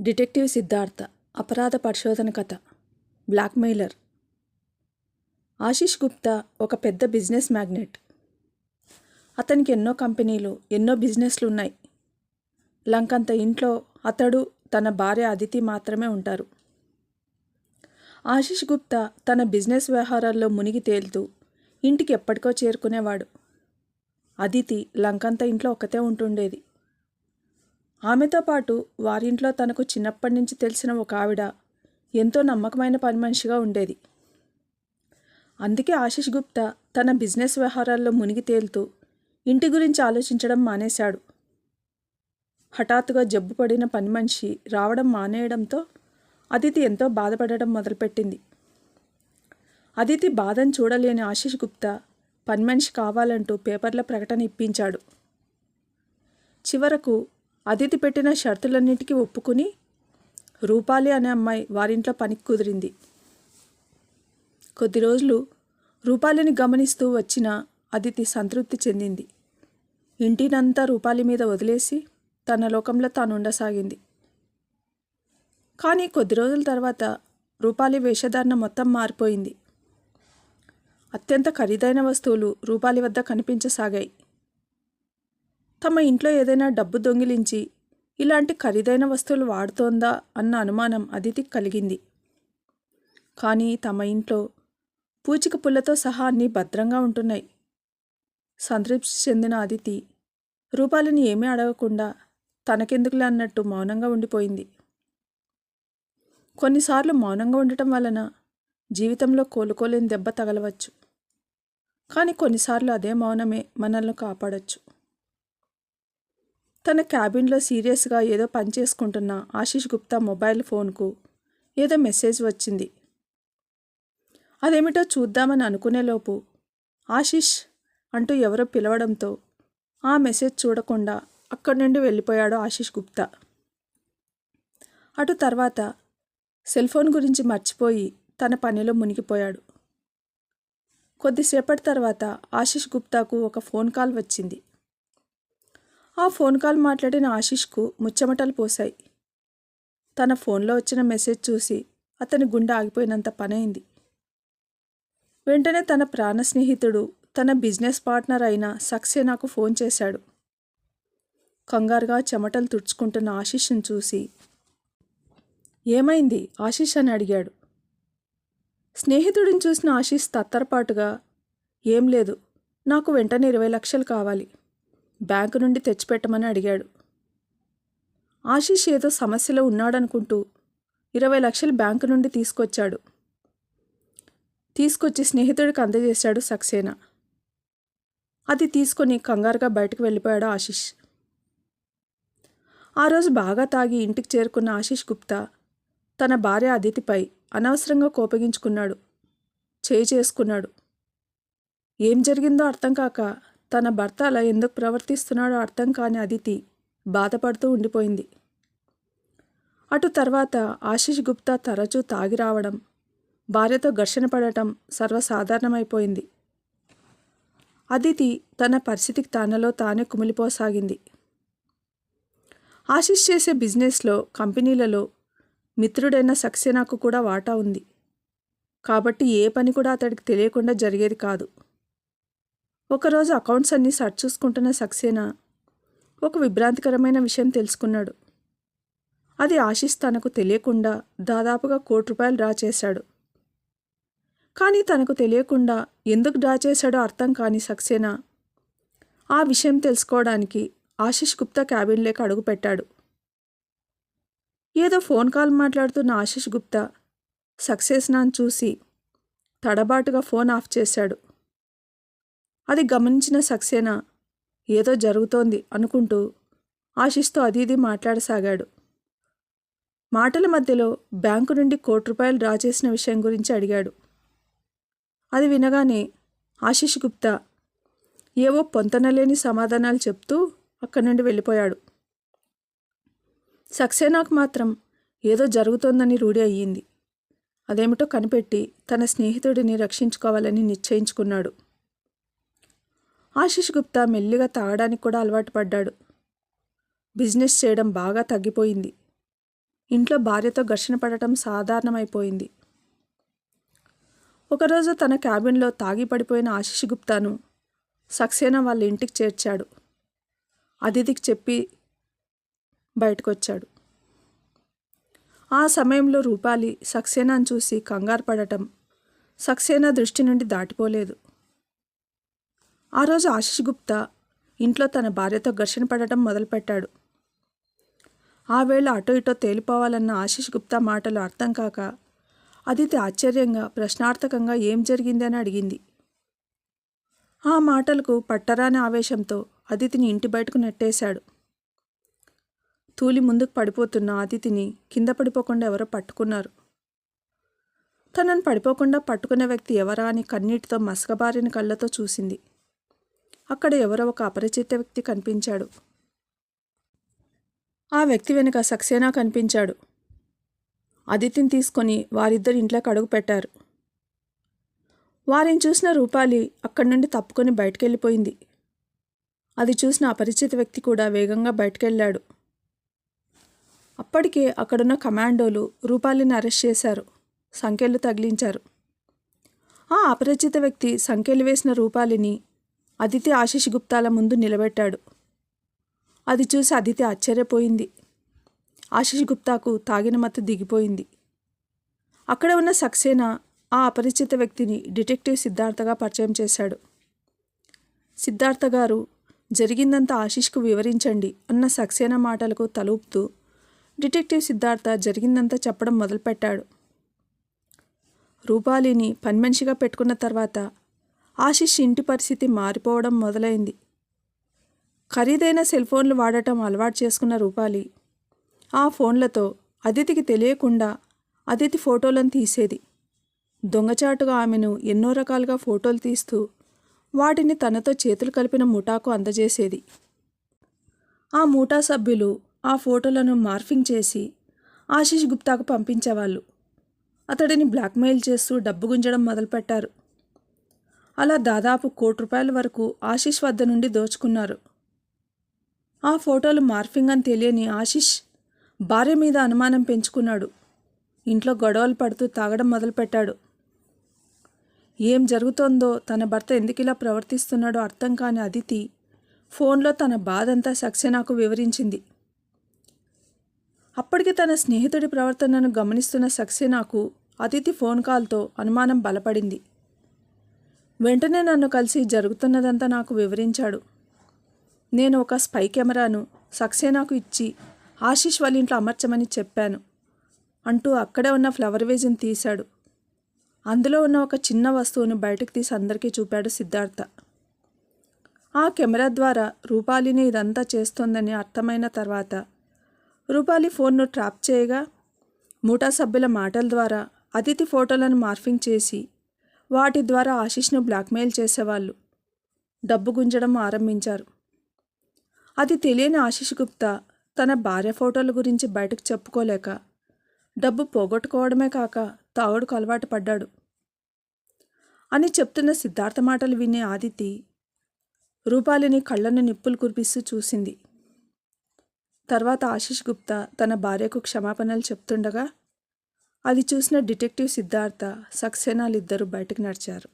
Detective Siddhartha అపరాధ పరిశోధన కథ బ్లాక్మెయిలర్. ఆశీష్ గుప్తా ఒక పెద్ద బిజినెస్ మ్యాగ్నెట్. అతనికి ఎన్నో కంపెనీలు ఎన్నో బిజినెస్లు ఉన్నాయి లంకంత ఇంట్లో అతడు తన భార్య అదితి మాత్రమే ఉంటారు. ఆశీష్ గుప్తా తన బిజినెస్ వ్యవహారాల్లో మునిగి తేలుతూ ఇంటికి ఎప్పటికో చేరుకునేవాడు. అదితి లంకంత ఇంట్లో ఒకతే ఉంటుండేది. ఆమెతో పాటు వారింట్లో తనకు చిన్నప్పటి నుంచి తెలిసిన ఒక ఆవిడ ఎంతో నమ్మకమైన పని మనిషిగా ఉండేది. అందుకే ఆశిష్ గుప్తా తన బిజినెస్ వ్యవహారాల్లో మునిగి తేలుతూ ఇంటి గురించి ఆలోచించడం మానేశాడు. హఠాత్తుగా జబ్బు పడిన పని మనిషి రావడం మానేయడంతో అదితి ఎంతో బాధపడడం మొదలుపెట్టింది. అదితి బాధను చూడలేని ఆశీష్ గుప్తా పని మనిషి కావాలంటూ పేపర్ల ప్రకటన ఇప్పించాడు. చివరకు అతిథి పెట్టిన షరతులన్నింటికీ ఒప్పుకుని రూపాలి అనే అమ్మాయి వారింట్లో పనికి కుదిరింది. కొద్ది రోజులు రూపాలిని గమనిస్తూ వచ్చిన అదితి సంతృప్తి చెందింది. ఇంటినంతా రూపాలి మీద వదిలేసి తన లోకంలో తాను ఉండసాగింది. కానీ కొద్ది రోజుల తర్వాత రూపాలి వేషధారణ మొత్తం మారిపోయింది. అత్యంత ఖరీదైన వస్తువులు రూపాలి వద్ద కనిపించసాగాయి. తమ ఇంట్లో ఏదైనా డబ్బు దొంగిలించి ఇలాంటి ఖరీదైన వస్తువులు వాడుతోందా అన్న అనుమానం అదితికి కలిగింది. కానీ తమ ఇంట్లో పూచిక పుల్లతో సహా అన్నీ భద్రంగా ఉంటున్నాయి. సంతృప్తి చెందిన అదితి రూపాలని ఏమీ అడగకుండా తనకెందుకులే అన్నట్టు మౌనంగా ఉండిపోయింది. కొన్నిసార్లు మౌనంగా ఉండటం వలన జీవితంలో కోలుకోలేని దెబ్బ తగలవచ్చు. కానీ కొన్నిసార్లు అదే మౌనమే మనల్ని కాపాడచ్చు. తన క్యాబిన్లో సీరియస్గా ఏదో పని చేసుకుంటున్న ఆశీష్ గుప్తా మొబైల్ ఫోన్కు ఏదో మెసేజ్ వచ్చింది. అదేమిటో చూద్దామని అనుకునేలోపు ఆశీష్ అంటూ ఎవరో పిలవడంతో ఆ మెసేజ్ చూడకుండా అక్కడి నుండి వెళ్ళిపోయాడు ఆశీష్ గుప్తా. అటు తర్వాత సెల్ ఫోన్ గురించి మర్చిపోయి తన పనిలో మునిగిపోయాడు. కొద్దిసేపటి తర్వాత ఆశీష్ గుప్తాకు ఒక ఫోన్ కాల్ వచ్చింది. ఆ ఫోన్ కాల్ మాట్లాడిన ఆశీష్కు ముచ్చమటలు పోశాయి. తన ఫోన్లో వచ్చిన మెసేజ్ చూసి అతని గుండె ఆగిపోయినంత పనైంది. వెంటనే తన ప్రాణ స్నేహితుడు తన బిజినెస్ పార్ట్నర్ అయిన సక్సేనాకు ఫోన్ చేశాడు. కంగారుగా చెమటలు తుడుచుకుంటున్న ఆశీష్ను చూసి ఏమైంది? ఆశీష్ అని అడిగాడు. స్నేహితుడిని చూసిన ఆశీష్ తత్తరపాటుగా ఏం లేదు నాకు వెంటనే ఇరవై లక్షలు కావాలి. బ్యాంకు నుండి తెచ్చిపెట్టమని అడిగాడు. ఆశీష్ ఏదో సమస్యలో ఉన్నాడనుకుంటూ ఇరవై లక్షలు బ్యాంకు నుండి తీసుకొచ్చాడు. తీసుకొచ్చి స్నేహితుడికి అందజేశాడు సక్సేనా. అది తీసుకొని కంగారుగా బయటకు వెళ్ళిపోయాడు ఆశీష్. ఆ రోజు బాగా తాగి ఇంటికి చేరుకున్న ఆశీష్ గుప్తా తన భార్య అదితిపై అనవసరంగా కోపగించుకున్నాడు. చేయి చేసుకున్నాడు. ఏం జరిగిందో అర్థం కాక తన భర్త అలా ఎందుకు ప్రవర్తిస్తున్నాడో అర్థం కాని అదితి బాధపడుతూ ఉండిపోయింది. అటు తర్వాత ఆశీష్ గుప్తా తరచూ తాగి రావడం భార్యతో ఘర్షణ పడటం సర్వసాధారణమైపోయింది. అదితి తన పరిస్థితికి తనలో తానే కుమిలిపోసాగింది. ఆశీష్ చేసే బిజినెస్లో కంపెనీలలో మిత్రుడైన సక్సేనాకు కూడా వాటా ఉంది. కాబట్టి ఏ పని కూడా అతడికి తెలియకుండా జరిగేది కాదు. ఒకరోజు అకౌంట్స్ అన్నీ సర్చ్ చూసుకుంటున్న సక్సేనా? ఒక విభ్రాంతికరమైన విషయం తెలుసుకున్నాడు. అది ఆశిష్ తనకు తెలియకుండా దాదాపుగా కోటి రూపాయలు డ్రా చేశాడు. కానీ తనకు తెలియకుండా ఎందుకు డ్రా చేశాడో అర్థం కాని సక్సేనా? ఆ విషయం తెలుసుకోవడానికి ఆశిష్ గుప్తా క్యాబిన్లోకి అడుగుపెట్టాడు ఏదో ఫోన్ కాల్ మాట్లాడుతున్న ఆశిష్ గుప్తా సక్సేస్నాను చూసి తడబాటుగా ఫోన్ ఆఫ్ చేశాడు. అది గమనించిన సక్సేనా ఏదో జరుగుతోంది అనుకుంటూ ఆశిస్తూ అది ఇది మాట్లాడసాగాడు. మాటల మధ్యలో బ్యాంకు నుండి కోటి రూపాయలు డ్రా చేసిన విషయం గురించి అడిగాడు. అది వినగానే ఆశిష్ గుప్తా ఏవో పొంతనలేని సమాధానాలు చెప్తూ అక్కడి నుండి వెళ్ళిపోయాడు. సక్సేనాకు మాత్రం ఏదో జరుగుతోందని రూఢి అయ్యింది. అదేమిటో కనిపెట్టి తన స్నేహితుడిని రక్షించుకోవాలని నిశ్చయించుకున్నాడు. ఆశిష్ గుప్తా మెల్లిగా తాగడానికి కూడా అలవాటు పడ్డాడు. బిజినెస్ చేయడం బాగా తగ్గిపోయింది. ఇంట్లో భార్యతో ఘర్షణ పడటం సాధారణమైపోయింది. ఒకరోజు తన క్యాబిన్లో తాగి పడిపోయిన ఆశిష్ గుప్తాను సక్సేనా వాళ్ళ ఇంటికి చేర్చాడు. అతిథికి చెప్పి బయటకొచ్చాడు. ఆ సమయంలో రూపాలి సక్సేనాను చూసి కంగారు పడటం సక్సేనా దృష్టి నుండి దాటిపోలేదు. ఆ రోజు ఆశిష్ గుప్తా ఇంట్లో తన భార్యతో ఘర్షణ పడటం మొదలుపెట్టాడు. ఆ వేళ అటో ఇటో తేలిపోవాలన్న ఆశిష్ గుప్తా మాటలు అర్థం కాక అదితి ఆశ్చర్యంగా ప్రశ్నార్థకంగా ఏం జరిగింది అని అడిగింది. ఆ మాటలకు పట్టరాని ఆవేశంతో అదితిని ఇంటి బయటకు నెట్టేశాడు. తూలి ముందుకు పడిపోతున్న అదితిని కింద పడిపోకుండా ఎవరో పట్టుకున్నారు. తనను పడిపోకుండా పట్టుకునే వ్యక్తి ఎవరా అని కన్నీటితో మసకబారిన కళ్ళతో చూసింది. అక్కడ ఎవరో ఒక అపరిచిత వ్యక్తి కనిపించాడు. ఆ వ్యక్తి వెనుక సక్సేనా కనిపించాడు. అదితిని తీసుకొని వారిద్దరు ఇంట్లోకి అడుగు పెట్టారు. వారిని చూసిన రూపాలి అక్కడి నుండి తప్పుకొని బయటకెళ్ళిపోయింది. అది చూసిన అపరిచిత వ్యక్తి కూడా వేగంగా బయటకెళ్ళాడు. అప్పటికే అక్కడున్న కమాండోలు రూపాలిని అరెస్ట్ చేశారు. సంఖ్యలు తగిలించారు. ఆ అపరిచిత వ్యక్తి సంఖ్యలు వేసిన రూపాలిని అదితి ఆశీష్ గుప్తాల ముందు నిలబెట్టాడు. అది చూసి అదితి ఆశ్చర్యపోయింది. ఆశీష్ గుప్తాకు తాగిన మత్తు దిగిపోయింది. అక్కడ ఉన్న సక్సేనా ఆ అపరిచిత వ్యక్తిని డిటెక్టివ్ సిద్ధార్థగా పరిచయం చేశాడు. సిద్ధార్థ గారు జరిగిందంతా ఆశీష్కు వివరించండి అన్న సక్సేనా మాటలకు తలూపుతూ డిటెక్టివ్ సిద్ధార్థ జరిగిందంతా చెప్పడం మొదలుపెట్టాడు. రూపాలిని పనిమనిషిగా పెట్టుకున్న తర్వాత ఆశిష్ ఇంటి పరిస్థితి మారిపోవడం మొదలైంది. ఖరీదైన సెల్ ఫోన్లు వాడటం అలవాటు చేసుకున్న రూపాలి. ఆ ఫోన్లతో అదితికి తెలియకుండా అదితి ఫోటోలను తీసేది. దొంగచాటుగా ఆమెను ఎన్నో రకాలుగా ఫోటోలు తీస్తూ వాటిని తనతో చేతులు కలిపిన ముఠాకు అందజేసేది. ఆ ముఠా సభ్యులు ఆ ఫోటోలను మార్ఫింగ్ చేసి ఆశీష్ గుప్తాకు పంపించేవాళ్ళు. అతడిని బ్లాక్మెయిల్ చేస్తూ డబ్బు గుంజడం మొదలుపెట్టారు. అలా దాదాపు కోటి రూపాయల వరకు ఆశీష్ వద్ద నుండి దోచుకున్నారు. ఆ ఫోటోలు మార్ఫింగ్ అని తెలియని ఆశీష్ భార్య మీద అనుమానం పెంచుకున్నాడు. ఇంట్లో గొడవలు పడుతూ తాగడం మొదలుపెట్టాడు. ఏం జరుగుతోందో తన భర్త ఎందుకు ఇలా ప్రవర్తిస్తున్నాడో అర్థం కాని అదితి ఫోన్లో తన బాధంతా సక్సేనాకు వివరించింది. అప్పటికి తన స్నేహితుడి ప్రవర్తనను గమనిస్తున్న సక్సేనాకు అతిథి ఫోన్ కాల్తో అనుమానం బలపడింది. వెంటనే నన్ను కలిసి జరుగుతున్నదంతా నాకు వివరించాడు. నేను ఒక స్పై కెమెరాను సక్సేనాకు ఇచ్చి ఆశీష్ వాళ్ళ ఇంట్లో అమర్చమని చెప్పాను. అంటూ అక్కడే ఉన్న ఫ్లవర్ వేజ్ని తీశాడు. అందులో ఉన్న ఒక చిన్న వస్తువును బయటకు తీసి అందరికీ చూపాడు సిద్ధార్థ. ఆ కెమెరా ద్వారా రూపాలిని ఇదంతా చేస్తోందని అర్థమైన తర్వాత రూపాలి ఫోన్ను ట్రాప్ చేయగా మూటా సభ్యుల మాటల ద్వారా అతిథి ఫోటోలను మార్ఫింగ్ చేసి వాటి ద్వారా ఆశీష్ను బ్లాక్మెయిల్ చేసేవాళ్ళు. డబ్బు గుంజడం ఆరంభించారు. అది తెలియని ఆశీష్ గుప్తా తన భార్య ఫోటోల గురించి బయటకు చెప్పుకోలేక డబ్బు పోగొట్టుకోవడమే కాక తాగుడుకు అలవాటు పడ్డాడు. అని చెప్తున్న సిద్ధార్థ మాటలు వినే ఆదితి రూపాలిని కళ్ళను నిప్పులు కురిపిస్తూ చూసింది. తర్వాత ఆశీష్ గుప్తా తన భార్యకు క్షమాపణలు చెప్తుండగా అది చూసిన డిటెక్టివ్ సిద్ధార్థ సక్సేనాలిద్దరూ బయటకు నడిచారు.